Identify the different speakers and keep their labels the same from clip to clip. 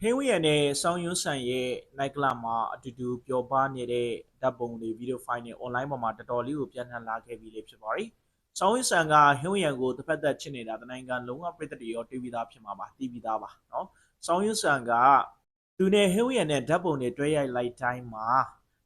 Speaker 1: ဟင်းဝီရနဲ့ဆောင်းယွန်းဆန်ရဲ့ night club မှာအတူတူပျော်ပါနေတဲ့ဓာတ်ပုံတွေဗီဒီယိုဖိုင်တွေ online ပေါ်မှာတော်တော်လေးကိုပြန့်နှံ့လာခဲ့ပြီလေဖြစ်ပါတယ်။ဆောင်းယွန်းဆန်ကဟင်းဝီရကိုတစ်ဖက်သက်ချစ်နေတာတနိုင်ငံလုံးဝပြည်သက်တွေရောတီးပြီးသားဖြစ်မှာပါတီးပြီးသားပါနော်။ဆောင်းယွန်းဆန်ကသူနဲ့ဟင်းဝီရနဲ့ဓာတ်ပုံတွေတွဲရိုက်လိုက်တိုင်းမှာ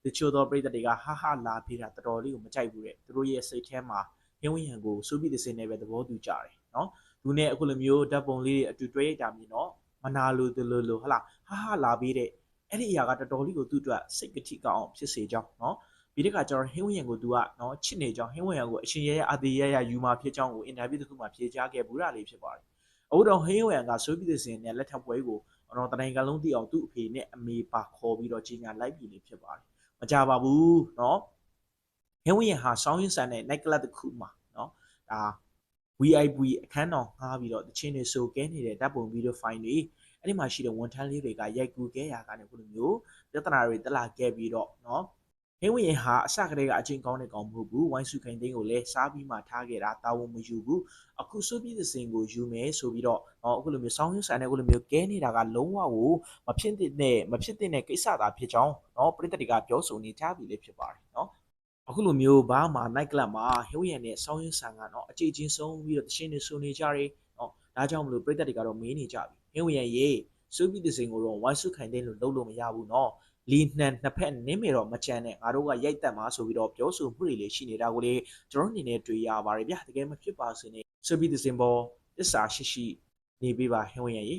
Speaker 1: တချို့သောပြည်သက်တွေကဟာဟာလာဖေးတာတော်တော်လေးကိုမကြိုက်ဘူးတဲ့သူတို့ရဲ့စိတ်ထဲမှာဟင်းဝီရကိုစူးပြီးတဲ့စင်နဲ့ပဲသဘောတူကြတယ်နော်။သူနဲ့အခုလိုမျိုးဓာတ်ပုံလေးတွေအတူတွဲရိုက်တာမြင်တော့ မနာလိုတလိုလိုဟလာဟာဟာလာပေးတဲ့အဲ့ဒီအရာကတော်တော်လေးကိုသူ့အတွက်စိတ်ကတိကောင်းအောင်ဖြစ်စေကြောင်းနော်ပြီးတဲ့ခါကျတော့ဟင်းဝရံကိုသူကနော်ချစ်နေကြောင်းဟင်းဝရံကိုအရှင်ရရအသေးရရယူมาဖြစ်ကြောင်းကိုအင်တာဗျူးတစ်ခုမှာဖြေကြားခဲ့ဘူးတာလေးဖြစ်ပါတယ်အခုတော့ဟင်းဝရံကဆိုပြီးတဲ့စဉ်နဲ့လက်ထပ်ပွဲကိုတော့တနိုင်ကလုံးတိအောင်သူ့အဖေနဲ့အမေပါခေါ်ပြီးတော့ကြီးညာလိုက်ပြီလေးဖြစ်ပါတယ်မကြပါဘူးနော်ဟင်းဝရံဟာဆောင်းရင်းဆန်တဲ့ night club တစ်ခုမှာနော်ဒါ VIP အခန်းတော်ငှားပြီးတော့တချင်းတွေဆိုကဲနေတဲ့ဓာတ်ပုံဗီဒီယိုဖိုင်တွေအဲ့ဒီမှာရှိတဲ့ဝန်ထမ်းလေးတွေကရိုက်ကူခဲ့ရကနေခုလိုမျိုးပြဿနာတွေတက်လာခဲ့ပြီးတော့เนาะဟင်းဝင်ရင်ဟာအစကတည်းကအချင်းကောင်းတဲ့ကောင်မဟုတ်ဘူးဝိုင်းစုခိုင်သိန်းကိုလည်းစားပြီးမှထားခဲ့တာတာဝန်မယူဘူးအခုဆိုပြီးတဲ့စင်ကိုယူမယ်ဆိုပြီးတော့เนาะအခုလိုမျိုးစောင်းရင်းဆိုင်တဲ့အခုလိုမျိုးကဲနေတာကလုံးဝကိုမဖြစ်တဲ့မဖြစ်တဲ့ကိစ္စသာဖြစ်ကြောင်းเนาะပြည်သက်တွေကပြောဆိုနေကြပြီလေဖြစ်ပါတယ်เนาะ အခုလိုမျိုးဘာမှ night club မှာဟိုးရန်နဲ့ဆောင်းရင်းဆန်ကနော်အကြိတ်ချင်းဆုံးပြီးတော့တရှင်းနေဆိုနေကြတယ်နော်ဒါကြောင့်မလို့ပြည်သက်တွေကတော့မေးနေကြပြီဟိုးရန်ရေစူးပြီးတဲ့စင်ကိုတော့ဝိုင်းစုခိုင်တဲ့လို့လုပ်လို့မရဘူးနော်လီနှန်နှစ်ဖက်နင်းမေတော့မချမ်းနဲ့ငါတို့ကရိုက်တက်မှာဆိုပြီးတော့ပြောဆိုမှုတွေလည်းရှိနေတာကိုလေကျွန်တော်အနေနဲ့တွေ့ရပါတယ်ဗျတကယ်မဖြစ်ပါစေနဲ့စူးပြီးတဲ့စင်ပေါ်တစ္ဆာရှိရှိနေပေးပါဟိုးရန်ရေ